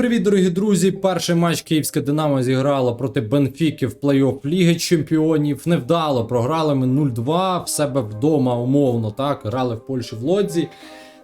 привіт, дорогі друзі! Перший матч Київська Динамо зіграла проти Бенфіки в плей-офф Ліги Чемпіонів. Невдало програли ми 0-2 в себе вдома, умовно. Так, грали в Польщі в Лодзі.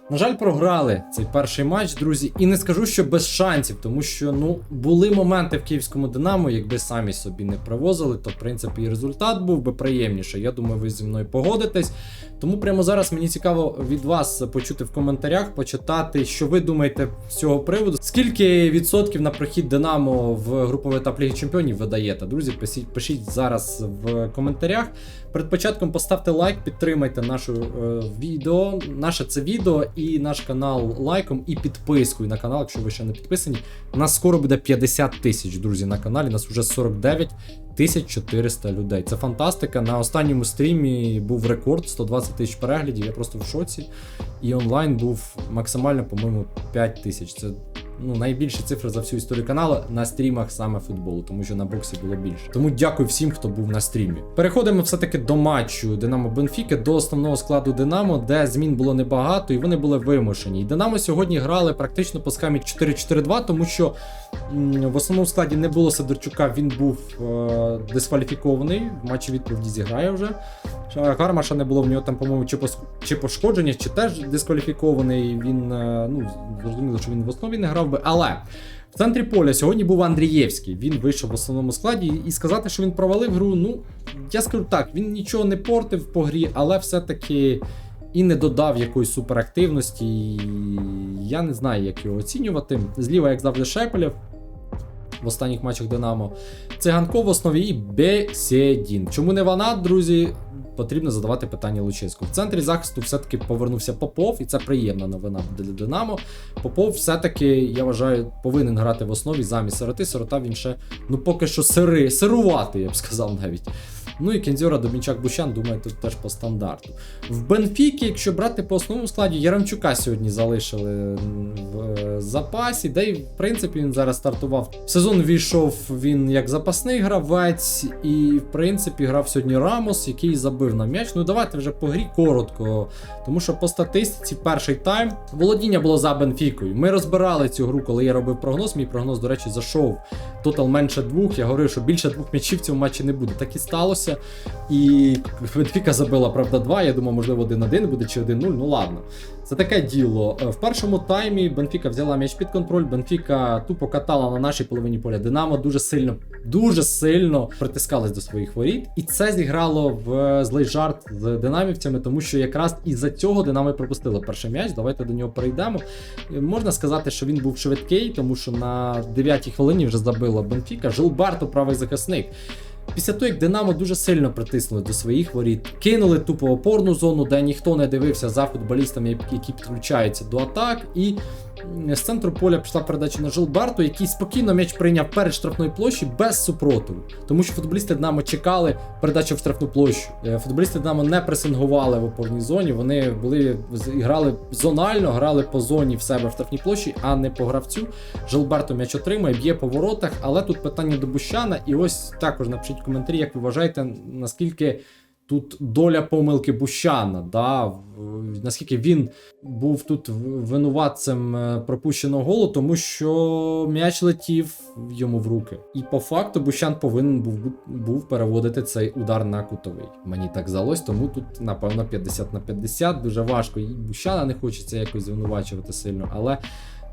На жаль, програли цей перший матч, друзі, і не скажу, що без шансів, тому що ну були моменти в київському Динамо, якби самі собі не привозили, то в принципі і результат був би приємніший. Я думаю, ви зі мною погодитесь. Тому прямо зараз мені цікаво від вас почути в коментарях, почитати, що ви думаєте з цього приводу. Скільки відсотків на прохід Динамо в груповий етап Ліги Чемпіонів ви даєте? Друзі, пишіть, пишіть зараз в коментарях. Перед початком поставте лайк, підтримайте наше е, відео, наше це відео і наш канал лайком і підпискою на канал, якщо ви ще не підписані. Нас скоро буде 50 тисяч, друзі, на каналі. Нас вже 49 1400 людей. Це фантастика. На останньому стрімі був рекорд 120 тисяч переглядів. Я просто в шоці. І онлайн був максимально, по-моєму, 5 тисяч. Це ну, найбільші цифри за всю історію каналу на стрімах саме футболу, тому що на боксі було більше. Тому дякую всім, хто був на стрімі. Переходимо все-таки до матчу Динамо Бенфіки, до основного складу Динамо, де змін було небагато, і вони були вимушені. І Динамо сьогодні грали практично по схемі 4-4-2, тому що в основному складі не було Сидорчука, він був е, дискваліфікований. В матчі відповіді зіграє вже. Ша- Гармаша не було в нього там, по-моєму, чи, пос- чи пошкодження, чи теж дискваліфікований. Він е, ну зрозуміло, що він в основі не грав би. Але в центрі поля сьогодні був Андрієвський. Він вийшов в основному складі. І сказати, що він провалив гру, ну я скажу так, він нічого не портив по грі, але все-таки. І не додав якоїсь суперактивності. Я не знаю, як його оцінювати. Зліва, як завжди, Шепелєв в останніх матчах Динамо. Циганков в основі і Бесєдін. Чому не вона, друзі? Потрібно задавати питання Лучинську. В центрі захисту все-таки повернувся Попов, і це приємна новина для Динамо. Попов все-таки, я вважаю, повинен грати в основі замість сироти. Сирота він ще, ну поки що сири, сирувати, я б сказав навіть. Ну і Кензьора Домінчак Бущан, думаю, тут теж по стандарту. В Бенфікі, якщо брати по основному складі, Яремчука сьогодні залишили в е, запасі, де й в принципі він зараз стартував. В сезон війшов він як запасний гравець, і в принципі грав сьогодні Рамос, який забив на м'яч. Ну давайте вже по грі коротко. Тому що по статистиці перший тайм володіння було за Бенфікою. Ми розбирали цю гру, коли я робив прогноз. Мій прогноз, до речі, зайшов. Тотал менше двох. Я говорив, що більше двох м'ячів в цьому матчі не буде. Так і сталося. І Бенфіка забила, правда, два. Я думав, можливо, 1-1 буде чи 1-0. Ну ладно. Це таке діло. Е, В першому таймі Бенфіка взяла м'яч під контроль. Бенфіка тупо катала на нашій половині поля. Динамо дуже сильно, дуже сильно притискались до своїх воріт. І це зіграло в е, злий жарт з динамівцями, тому що якраз із-за цього Динамо і пропустило перший м'яч. Давайте до нього перейдемо. Е, Можна сказати, що він був швидкий, тому що на 9-й хвилині вже забила Бенфіка. Жилберто правий захисник. Після того, як Динамо дуже сильно притиснули до своїх воріт, кинули тупо опорну зону, де ніхто не дивився за футболістами, які підключаються до атак. І з центру поля пішла передача на Жилберту, який спокійно м'яч прийняв перед штрафною площі без супротиву. Тому що футболісти Динамо чекали передачу в штрафну площу. Е, Футболісти Динамо не пресингували в опорній зоні. Вони були грали зонально, грали по зоні в себе в штрафній площі, а не по гравцю. Жилберто м'яч отримує, б'є по воротах, але тут питання до Бущана. І ось також напишіть в коментарі, як ви вважаєте, наскільки тут доля помилки Бущана, да? наскільки він був тут винуватцем е, пропущеного голу, тому що м'яч летів йому в руки. І по факту Бущан повинен був, був переводити цей удар на кутовий. Мені так здалось, тому тут, напевно, 50 на 50. Дуже важко. І Бущана не хочеться якось звинувачувати сильно, але.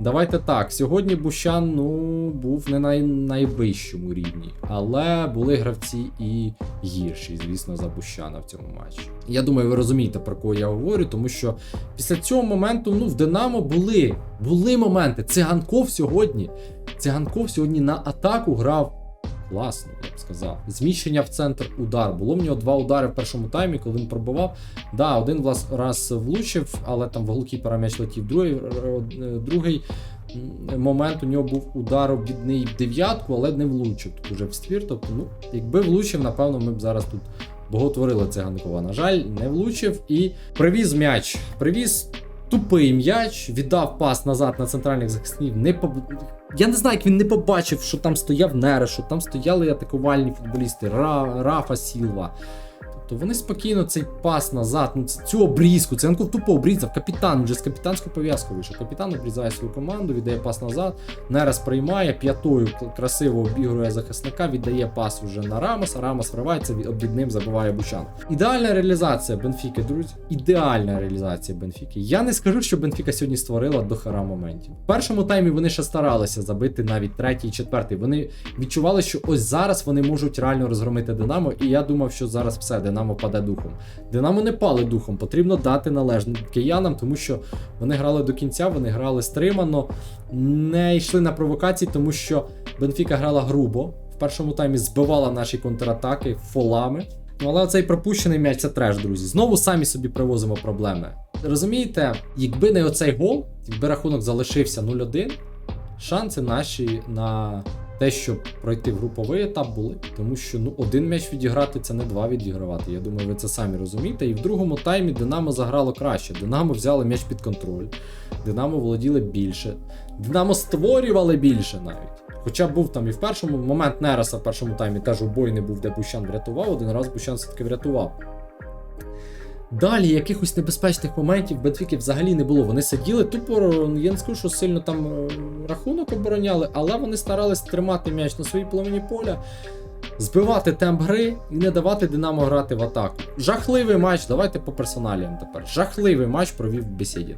Давайте так. Сьогодні Бущан ну, був не на найвищому рівні, але були гравці і гірші, звісно, за Бущана в цьому матчі. Я думаю, ви розумієте, про кого я говорю, тому що після цього моменту ну, в Динамо були, були моменти. Циганков сьогодні. Циганков сьогодні на атаку грав. Класно, я б сказав. Зміщення в центр удар. Було в нього два удари в першому таймі, коли він пробував. Да, один раз влучив, але там в голкіпера м'яч летів. Другий, е, е, другий момент у нього був удар обідний в дев'ятку, але не влучив тут уже в ствір. Тобто, ну, якби влучив, напевно, ми б зараз тут боготворили циганкова. На жаль, не влучив і привіз м'яч. Привіз. Тупий м'яч, віддав пас назад на центральних захисників. Не поб... Я не знаю, як він не побачив, що там стояв Нере, що там стояли атакувальні футболісти Ра... Рафа Сілва. То вони спокійно цей пас назад, ну цю обрізку, Циганков тупо обрізав. Капітан вже з капітанською пов'язкою вийшов. Капітан обрізає свою команду, віддає пас назад. Нерес приймає, п'ятою красиво обігрує захисника, віддає пас уже на Рамоса. Рамос вривається, від ним забиває Бучан. Ідеальна реалізація Бенфіки, друзі. Ідеальна реалізація Бенфіки. Я не скажу, що Бенфіка сьогодні створила до хара моментів. В першому таймі вони ще старалися забити навіть третій, четвертий. Вони відчували, що ось зараз вони можуть реально розгромити Динамо, і я думав, що зараз все, Динамо паде духом. Динамо не пали духом, потрібно дати належне киянам, тому що вони грали до кінця, вони грали стримано, не йшли на провокації, тому що Бенфіка грала грубо. В першому таймі збивала наші контратаки фолами. Ну, але цей пропущений м'яч це треш, друзі. Знову самі собі привозимо проблеми. Розумієте, якби не оцей гол, якби рахунок залишився 0-1, шанси наші на те, щоб пройти груповий етап були. Тому що ну, один м'яч відіграти це не два відігравати. Я думаю, ви це самі розумієте. І в другому таймі Динамо заграло краще. Динамо взяли м'яч під контроль. Динамо володіли більше. Динамо створювали більше навіть. Хоча був там і в першому момент Нереса в першому таймі теж убойний був, де Бущан врятував, один раз Бущан все-таки врятував. Далі якихось небезпечних моментів Бенфіки взагалі не було. Вони сиділи тупо, я не скажу, що сильно там е, рахунок обороняли, але вони старались тримати м'яч на своїй половині поля, збивати темп гри і не давати Динамо грати в атаку. Жахливий матч, давайте по персоналіям тепер. Жахливий матч провів Бесідін.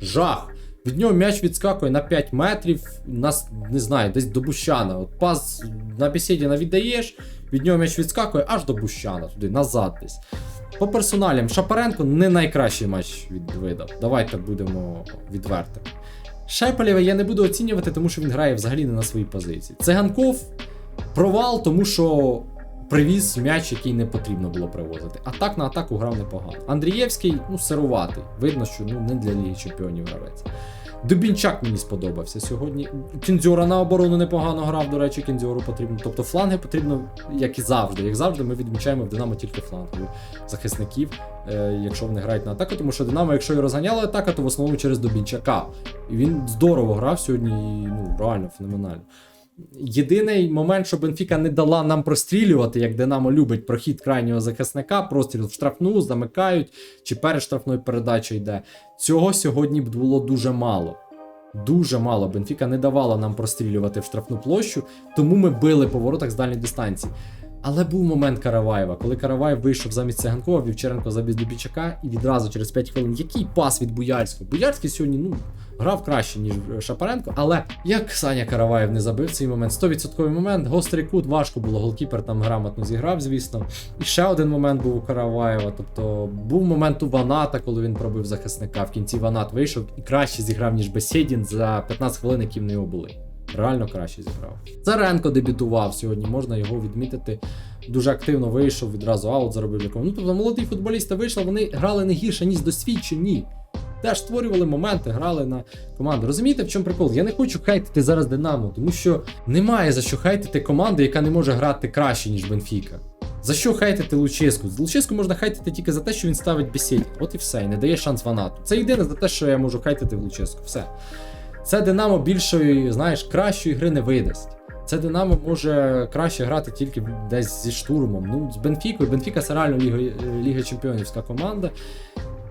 Жах. Від нього м'яч відскакує на 5 метрів, нас не знаю, десь до Бущана. От пас на Бесідіна віддаєш, від нього м'яч відскакує аж до Бущана, туди, назад десь. По персоналям, Шапаренко не найкращий матч від видав. Давайте будемо відвертими. Шепелєва я не буду оцінювати, тому що він грає взагалі не на своїй позиції. Циганков провал, тому що привіз м'яч, який не потрібно було привозити. А так на атаку грав непогано. Андрієвський, ну, сируватий. Видно, що ну, не для Ліги Чемпіонів гравець. Дубінчак мені сподобався сьогодні. Кіндзюра на оборону непогано грав, до речі, Кіндзюру потрібно. Тобто фланги потрібно, як і завжди. Як завжди, ми відмічаємо в Динамо тільки флангові захисників, е, якщо вони грають на атаку. Тому що Динамо, якщо і розганяла атака, то в основному через Дубінчака. І він здорово грав сьогодні, і, ну реально феноменально. Єдиний момент, що Бенфіка не дала нам прострілювати, як Динамо любить прохід крайнього захисника, простріл в штрафну, замикають, чи перед штрафною передачею йде. Цього сьогодні б було дуже мало. Дуже мало. Бенфіка не давала нам прострілювати в штрафну площу, тому ми били по воротах з дальньої дистанції. Але був момент Караваєва, коли Караваєв вийшов замість Циганкова, Вівчаренко забіз Дубічака і відразу через 5 хвилин. Який пас від Буяльського? Буяльський сьогодні ну, грав краще, ніж Шапаренко, але як Саня Караваєв не забив цей момент, 100% момент, гострий кут, важко було. Голкіпер там грамотно зіграв, звісно. І ще один момент був у Караваєва. Тобто був момент у Ваната, коли він пробив захисника. В кінці Ванат вийшов і краще зіграв, ніж Бесєдін за 15 хвилин, які в нього були. Реально краще зіграв. Царенко дебютував сьогодні, можна його відмітити. Дуже активно вийшов, відразу аут заробив якому. Ну тобто молоді футболісти вийшли, вони грали не гірше, ніж досвідчені. Теж створювали моменти, грали на команду. Розумієте, в чому прикол? Я не хочу хейтити зараз Динамо, тому що немає за що хейтити команду, яка не може грати краще, ніж Бенфіка. За що хейтити Луческу? Луческу можна хейтити тільки за те, що він ставить бесідь. От і все, і не дає шанс Ванату. Це єдине за те, що я можу хейтити в Луческу. Все. Це Динамо більшої, знаєш, кращої гри не видасть. Це Динамо може краще грати тільки десь зі штурмом. Ну, з Бенфікою. Бенфіка це реально Ліга, Ліга Чемпіонівська команда.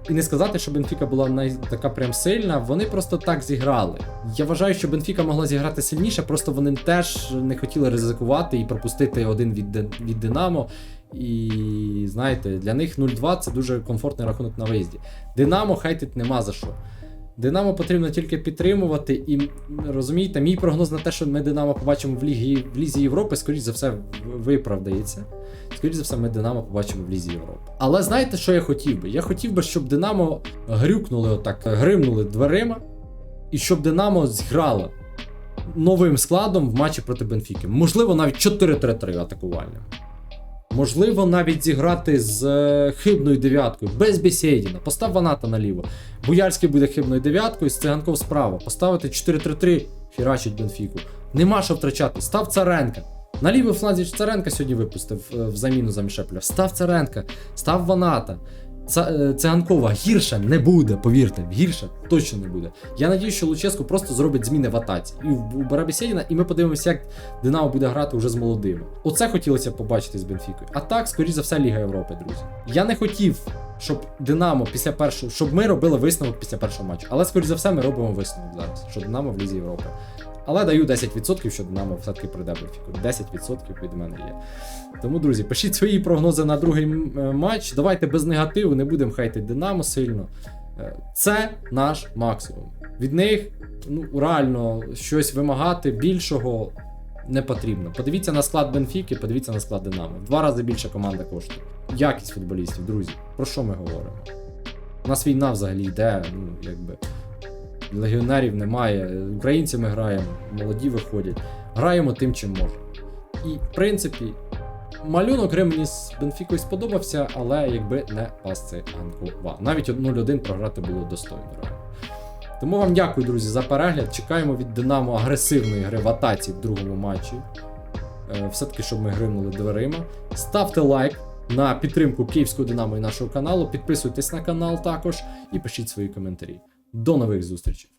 І не сказати, що Бенфіка була най... така прям сильна, вони просто так зіграли. Я вважаю, що Бенфіка могла зіграти сильніше, просто вони теж не хотіли ризикувати і пропустити один від, від Динамо. І знаєте, для них 0-2 це дуже комфортний рахунок на виїзді. Динамо хейтить нема за що. Динамо потрібно тільки підтримувати, і розумієте, мій прогноз на те, що ми Динамо побачимо в Лігі в Лізі Європи, скоріш за все, виправдається. Скоріш за все, ми Динамо побачимо в Лізі Європи. Але знаєте, що я хотів би? Я хотів би, щоб Динамо грюкнули отак, гримнули дверима, і щоб Динамо зіграло новим складом в матчі проти Бенфіки. Можливо, навіть 4-3-3 атакувальним. Можливо, навіть зіграти з е, хибною дев'яткою, без Бесєдіна. Постав Ваната наліво. Буяльський буде хибною дев'яткою, з Циганков справа. Поставити 4-3-3, хірачить Бенфіку. Нема що втрачати. Став Царенка. На лівий фланзі Царенка сьогодні випустив е, в заміну за Мішепля. Став Царенка, став Ваната. Е, Циганкова гірше не буде, повірте, гірше точно не буде. Я надію, що Луческо просто зробить зміни в атаці і в- Барабісєдіна, і ми подивимося, як Динамо буде грати вже з молодими. Оце хотілося б побачити з Бенфікою. А так, скоріш за все, Ліга Європи, друзі. Я не хотів, щоб Динамо після першого, щоб ми робили висновок після першого матчу. Але скоріш за все, ми робимо висновок зараз, що Динамо в Лізі Європи. Але даю 10%, що Динамо все-таки пройде Бенфіку. 10% від мене є. Тому, друзі, пишіть свої прогнози на другий е, матч. Давайте без негативу, не будемо хейтити Динамо сильно. Е, Це наш максимум. Від них ну, реально щось вимагати більшого не потрібно. Подивіться на склад Бенфіки, подивіться на склад Динамо. Два рази більше команда коштує. Якість футболістів, друзі. Про що ми говоримо? У нас війна взагалі йде, ну, якби. Легіонерів немає, українці ми граємо, молоді виходять. Граємо тим, чим можемо. І, в принципі, малюнок гри мені з Бенфікою сподобався, але якби не пас це Ганкова. Навіть 0-1 програти було достойно. Тому вам дякую, друзі, за перегляд. Чекаємо від Динамо агресивної гри в атаці в другому матчі. Е, Все-таки, щоб ми гримнули дверима. Ставте лайк на підтримку Київського Динамо і нашого каналу. Підписуйтесь на канал також і пишіть свої коментарі. До нових зустрічей!